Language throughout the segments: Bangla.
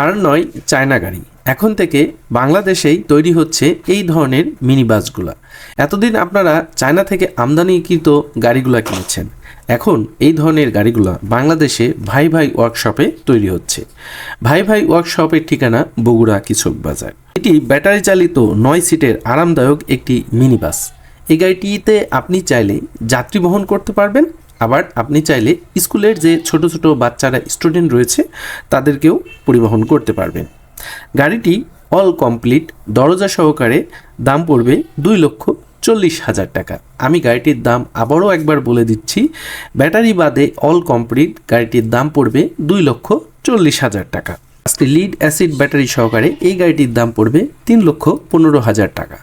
আর নয় চায়না গাড়ি। এখন থেকে বাংলাদেশেই তৈরি হচ্ছে এই ধরনের মিনি বাসগুলা এতদিন আপনারা চায়না থেকে আমদানিকৃত গাড়িগুলা কিনেছেন। এখন এই ধরনের গাড়িগুলা বাংলাদেশে ভাই ভাই ওয়ার্কশপে তৈরি হচ্ছে। ভাই ভাই ওয়ার্কশপের ঠিকানা বগুড়া কিচক বাজার। এটি ব্যাটারি চালিত নয় সিটের আরামদায়ক একটি মিনি বাস এই গাড়িটিতে আপনি চাইলে যাত্রী বহন করতে পারবেন। আবার আপনি চাইলে স্কুলের যে ছোট ছোট বাচ্চারা স্টুডেন্ট রয়েছে, তাদেরকেও পরিবহন করতে পারবেন। গাড়িটি অল কমপ্লিট দরজা সহকারে দাম পড়বে দুই লক্ষ চল্লিশ হাজার টাকা। আমি গাড়িটির দাম আবারও একবার বলে দিচ্ছি, ব্যাটারি বাদে অল কমপ্লিট গাড়িটির দাম পড়বে দুই লক্ষ চল্লিশ হাজার টাকা। আজকে লিড অ্যাসিড ব্যাটারি সহকারে এই গাড়িটির দাম পড়বে তিন লক্ষ পনেরো হাজার টাকা।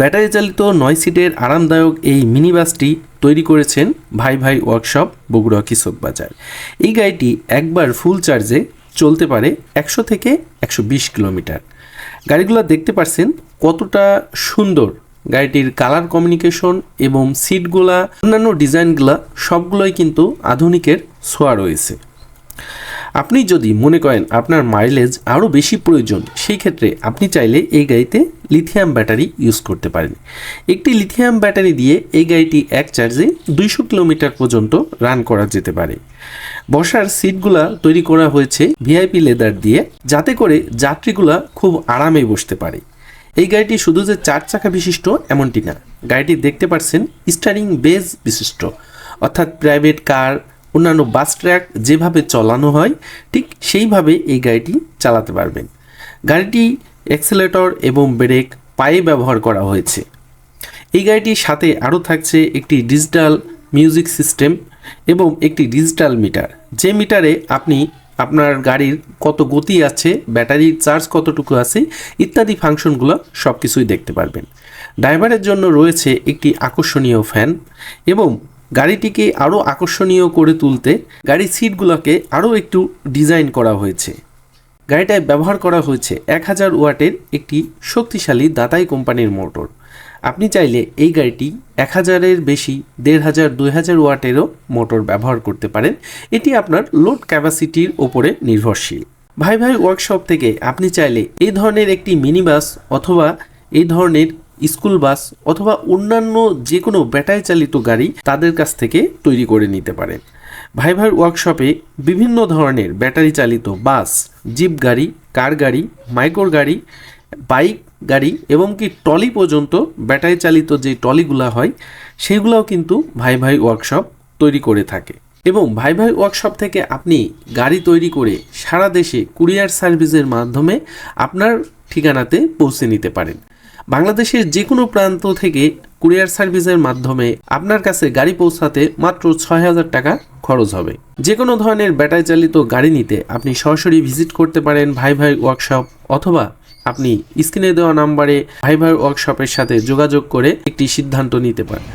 ব্যাটারি চালিত নয় সিটের আরামদায়ক এই মিনি বাসটি তৈরি করেছেন ভাই ভাই ওয়ার্কশপ বগুড়া কৃষক বাজার। এই গাড়িটি একবার ফুল চার্জে চলতে পারে একশো থেকে একশো বিশ কিলোমিটার। গাড়িগুলো দেখতে পারছেন কতটা সুন্দর গাড়িটির কালার কমিউনিকেশন এবং সিটগুলা, অন্যান্য ডিজাইনগুলা সবগুলোই কিন্তু আধুনিকের ছোঁয়া রয়েছে। আপনি যদি মনে করেন আপনার মাইলেজ আরও বেশি প্রয়োজন, সেই ক্ষেত্রে আপনি চাইলে এই গাড়িতে লিথিয়াম ব্যাটারি ইউজ করতে পারেন। একটি লিথিয়াম ব্যাটারি দিয়ে এই গাড়িটি এক চার্জে দুইশো কিলোমিটার পর্যন্ত রান করা যেতে পারে। বসার সিটগুলা তৈরি করা হয়েছে ভিআইপি লেদার দিয়ে, যাতে করে যাত্রীগুলা খুব আরামে বসতে পারে। এই গাড়িটি শুধু যে চার চাকা বিশিষ্ট এমনটি না, গাড়িটি দেখতে পাচ্ছেন স্টারিং বেজ বিশিষ্ট, অর্থাৎ প্রাইভেট কার অন্যান্য বাস ট্র্যাক যেভাবে চালানো হয়, ঠিক সেইভাবে এই গাড়িটি চালাতে পারবেন। গাড়িটি অ্যাক্সেলেটর এবং ব্রেক পায়ে ব্যবহার করা হয়েছে। এই গাড়িটির সাথে আরও থাকছে একটি ডিজিটাল মিউজিক সিস্টেম এবং একটি ডিজিটাল মিটার। যে মিটারে আপনি আপনার গাড়ির কত গতি আছে, ব্যাটারির চার্জ কতটুকু আছে, ইত্যাদি ফাংশনগুলো সব কিছুই দেখতে পারবেন। ড্রাইভারের জন্য রয়েছে একটি আকর্ষণীয় ফ্যান এবং গাড়িটিকে আরও আকর্ষণীয় করে তুলতে গাড়ির সিটগুলোকে আরও একটু ডিজাইন করা হয়েছে। গাড়িটায় ব্যবহার করা হয়েছে এক হাজার ওয়াটের একটি শক্তিশালী দাতাই কোম্পানির মোটর। আপনি চাইলে এই গাড়িটি এক হাজারের বেশি, দেড় হাজার, দুই হাজার ওয়াটেরও মোটর ব্যবহার করতে পারেন। এটি আপনার লোড ক্যাপাসিটির ওপরে নির্ভরশীল। ভাই ভাই ওয়ার্কশপ থেকে আপনি চাইলে এই ধরনের একটি মিনি বাস অথবা এই ধরনের স্কুল বাস অথবা অন্যান্য যে কোনো ব্যাটারি চালিত গাড়ি তাদের কাছ থেকে তৈরি করে নিতে পারেন ভাই ভাই ওয়ার্কশপে বিভিন্ন ধরনের ব্যাটারি চালিত বাস, জিপ গাড়ি, কার গাড়ি মাইক্রোর গাড়ি, বাইক গাড়ি এবং কি টলি পর্যন্ত ব্যাটারি চালিত যে টলিগুলো হয়, সেগুলোও কিন্তু ভাই ভাই ওয়ার্কশপ তৈরি করে থাকে। এবং ভাই ভাই ওয়ার্কশপ থেকে আপনি গাড়ি তৈরি করে সারা দেশে কুরিয়ার সার্ভিসের মাধ্যমে আপনার ঠিকানাতে পৌঁছে নিতে পারেন। বাংলাদেশের যে কোনো প্রান্ত থেকে কুরিয়ার সার্ভিসের মাধ্যমে আপনার কাছে গাড়ি পৌঁছাতে মাত্র ছয় হাজার টাকা খরচ হবে। যে কোনো ধরনের ব্যাটারি চালিত গাড়ি নিতে আপনি সরাসরি ভিজিট করতে পারেন ভাই ভাই ওয়ার্কশপ অথবা আপনি স্ক্রিনে দেওয়া নাম্বারে ভাই ভাই ওয়ার্কশপের সাথে যোগাযোগ করে একটি সিদ্ধান্ত নিতে পারেন।